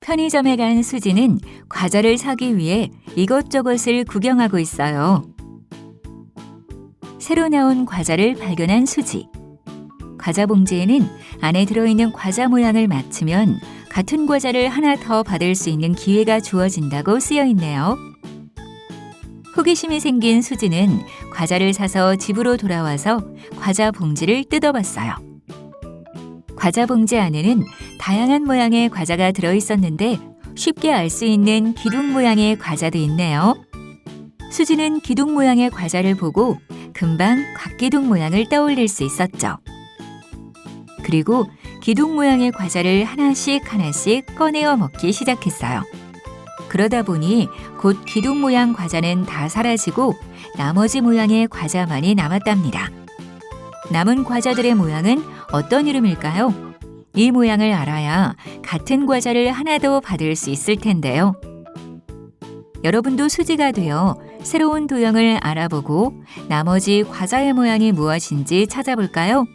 편의점에 간 수지는 과자를 사기 위해 이것저것을 구경하고 있어요. 새로 나온 과자를 발견한 수지. 과자 봉지에는 안에 들어있는 과자 모양을 맞추면 같은 과자를 하나 더 받을 수 있는 기회가 주어진다고 쓰여 있네요. 호기심이 생긴 수지는 과자를 사서 집으로 돌아와서 과자 봉지를 뜯어봤어요. 과자 봉지 안에는 다양한 모양의 과자가 들어 있었는데 쉽게 알 수 있는 기둥 모양의 과자도 있네요. 수지는 기둥 모양의 과자를 보고 금방 곽기둥 모양을 떠올릴 수 있었죠. 그리고 기둥 모양의 과자를 하나씩 하나씩 꺼내어 먹기 시작했어요. 그러다 보니 곧 기둥 모양 과자는 다 사라지고 나머지 모양의 과자만이 남았답니다. 남은 과자들의 모양은 어떤 이름일까요? 이 모양을 알아야 같은 과자를 하나 더 받을 수 있을 텐데요. 여러분도 수지가 되어 새로운 도형을 알아보고 나머지 과자의 모양이 무엇인지 찾아볼까요?